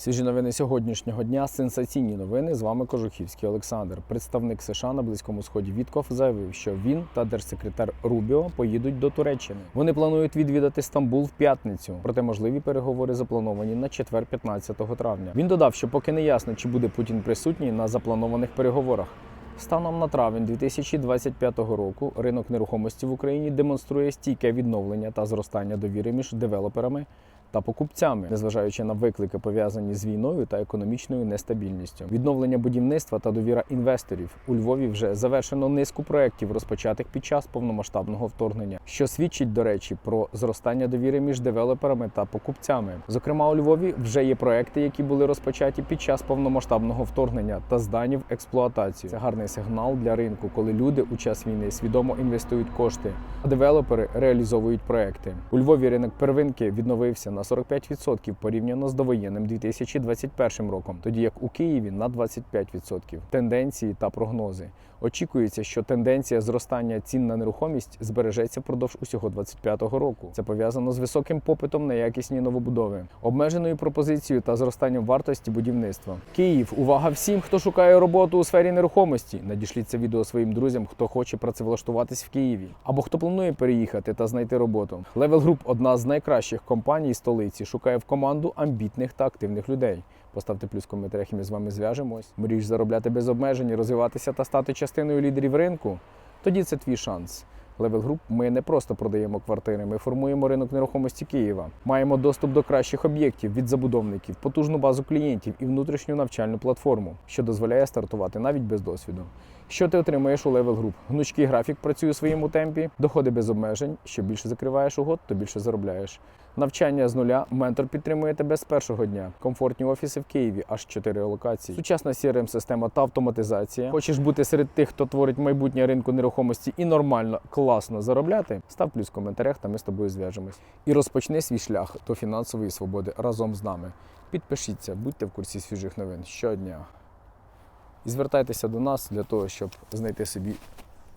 Свіжі новини сьогоднішнього дня. Сенсаційні новини. З вами Кожухівський Олександр. Представник США на Близькому Сході Вітков заявив, що він та держсекретар Рубіо поїдуть до Туреччини. Вони планують відвідати Стамбул в п'ятницю. Проте можливі переговори заплановані на четвер 15 травня. Він додав, що поки не ясно, чи буде Путін присутній на запланованих переговорах. Станом на травень 2025 року ринок нерухомості в Україні демонструє стійке відновлення та зростання довіри між девелоперами та покупцями, незважаючи на виклики, пов'язані з війною та економічною нестабільністю. Відновлення будівництва та довіра інвесторів у Львові вже завершено низку проєктів, розпочатих під час повномасштабного вторгнення, що свідчить, до речі, про зростання довіри між девелоперами та покупцями. Зокрема, у Львові вже є проекти, які були розпочаті під час повномасштабного вторгнення та здані в експлуатацію. Це гарний сигнал для ринку, коли люди у час війни свідомо інвестують кошти, а девелопери реалізовують проекти. У Львові ринок первинки відновився на 45% порівняно з довоєнним 2021 роком, тоді як у Києві на 25%. Тенденції та прогнози. Очікується, що тенденція зростання цін на нерухомість збережеться впродовж усього 2025 року. Це пов'язано з високим попитом на якісні новобудови, обмеженою пропозицією та зростанням вартості будівництва. Київ, увага всім, хто шукає роботу у сфері нерухомості. Надішліть це відео своїм друзям, хто хоче працевлаштуватись в Києві, або хто планує переїхати та знайти роботу. Level Group – одна з найкращих компаній столиці, шукає в команду амбітних та активних людей. Поставте плюс в коментарях, і ми з вами зв'яжемось. Мрієш заробляти без обмежень, розвиватися та стати частиною лідерів ринку? Тоді це твій шанс. Level Group ми не просто продаємо квартири, ми формуємо ринок нерухомості Києва. Маємо доступ до кращих об'єктів від забудовників, потужну базу клієнтів і внутрішню навчальну платформу, що дозволяє стартувати навіть без досвіду. Що ти отримаєш у Level Group? Гнучкий графік працює у своєму темпі, доходи без обмежень. Що більше закриваєш угод, то більше заробляєш. Навчання з нуля, ментор підтримує тебе з першого дня. Комфортні офіси в Києві, аж 4 локації. Сучасна crm система та автоматизація. Хочеш бути серед тих, хто творить майбутнє ринку нерухомості і нормально, класно заробляти? Став плюс в коментарях, та ми з тобою зв'яжемось. І розпочни свій шлях до фінансової свободи разом з нами. Підпишіться, будьте в курсі свіжих новин щодня. І звертайтеся до нас для того, щоб знайти собі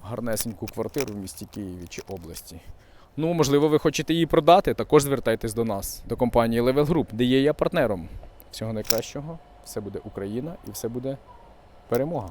гарнесеньку квартиру в місті Києві чи області. Ну, можливо, ви хочете її продати, також звертайтесь до нас, до компанії Level Group, де є я партнером. Всього найкращого, все буде Україна і все буде перемога.